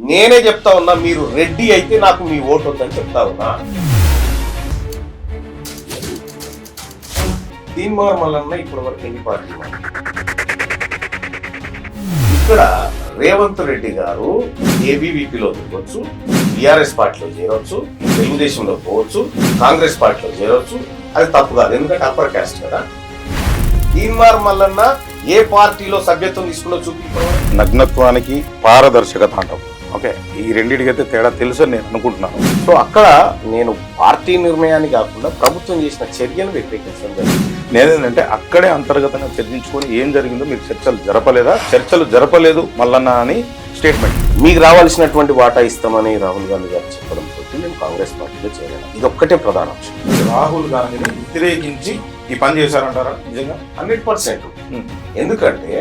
నేనే చెప్తా ఉన్నా మీరు రెడ్డి అయితే నాకు మీ ఓటు ఉందని చెప్తా ఉన్నా. తీన్మార్ మల్లన్న ఇప్పటి వరకు ఎన్ని పార్టీలు ఇక్కడ రేవంత్ రెడ్డి గారు ఏబీవీపీలో దిగొచ్చు బీఆర్ఎస్ పార్టీలో చేరొచ్చు తెలుగుదేశంలో పోవచ్చు కాంగ్రెస్ పార్టీలో చేరొచ్చు అది తప్పు కాదు ఎందుకంటే అప్పర్ క్యాస్ట్ కదా. తీన్మార్ మల్లన్న ఏ పార్టీలో సభ్యత్వం తీసుకున్నా చూపి నగ్నత్వానికి పారదర్శకత అంటాం. ఓకే ఈ రెండింటికైతే తేడా తెలుసు అని నేను అనుకుంటున్నాను. సో అక్కడ నేను పార్టీ నిర్ణయాన్ని కాకుండా ప్రభుత్వం చేసిన చర్యను వ్యతిరేకించడం జరిగింది. నేనేంటంటే అక్కడే అంతర్గతంగా చర్చించుకొని ఏం జరిగిందో మీరు చర్చలు జరపలేదా? చర్చలు జరపలేదు మల్లన్న అని స్టేట్మెంట్. మీకు రావాల్సినటువంటి వాటా ఇస్తామని రాహుల్ గాంధీ గారు చెప్పడంతో నేను కాంగ్రెస్ పార్టీలో చేరాను. ఇది ఒక్కటే ప్రధాన రాహుల్ గాంధీని వ్యతిరేకించి ఈ పని చేశారంటారా? నిజంగా? Hundred percent. ఎందుకంటే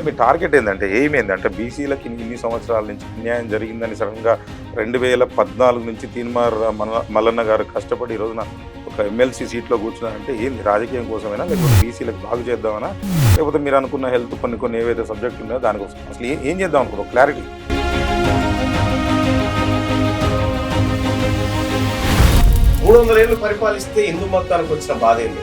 అంటే మీ టార్గెట్ ఏంటంటే ఏం ఏంటంటే బీసీలకి ఇన్ని సంవత్సరాల నుంచి అన్యాయం జరిగిందని సడన్గా రెండు వేల పద్నాలుగు నుంచి తీన్మార్ మల్ల- మల్లన్న గారు కష్టపడి ఈ రోజున ఒక ఎమ్మెల్సీ సీట్లో కూర్చున్నారంటే ఏంది? రాజకీయం కోసమైనా? లేకపోతే బీసీలకు బాగు చేద్దామనా? లేకపోతే మీరు అనుకున్న హెల్త్ కొన్ని కొన్ని ఏవైతే సబ్జెక్ట్ ఉన్నాయో దానికోసం అసలు ఏం చేద్దాం అనుకో క్లారిటీ. మూడు వందల ఏళ్ళు పరిపాలిస్తే హిందూ మతానికి వచ్చిన బాధ ఏంటి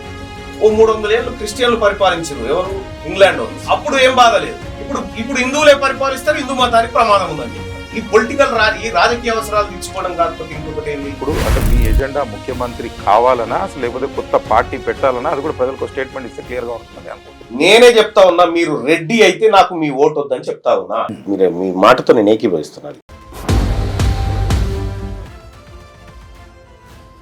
ఓ మూడు వందల ఏళ్ళు క్రిస్టియన్లు పరిపాలించారు. ఎవరు? ఇంగ్లాండ్ వాళ్ళు. అప్పుడు ఏం బాధ లేదు. ఇప్పుడు ఇప్పుడు హిందువులే పరిపాలిస్తారు హిందూ మతానికి ప్రమాదం ఉందని ఈ పొలిటికల్ రా ఈ రాజకీయ అవసరాలు తీర్చుకోవడం కాకపోతే ఇంకొకటి ఏంది? ఇప్పుడు అంటే మీ ఎజెండా ముఖ్యమంత్రి కావాలనా? అసలు లేకపోతే కొత్త పార్టీ పెట్టాలనా? అది కూడా ప్రజలకు స్టేట్మెంట్ ఇస్తే క్లియర్గా ఉంటుంది అనుకుంటున్నాను. నేనే చెప్తా ఉన్నా మీరు రెడ్డి అయితే నాకు మీ ఓటు వద్దని చెప్తా ఉన్నా. మీరు మీ మాటతో నేను ఏకీభవిస్తున్నాను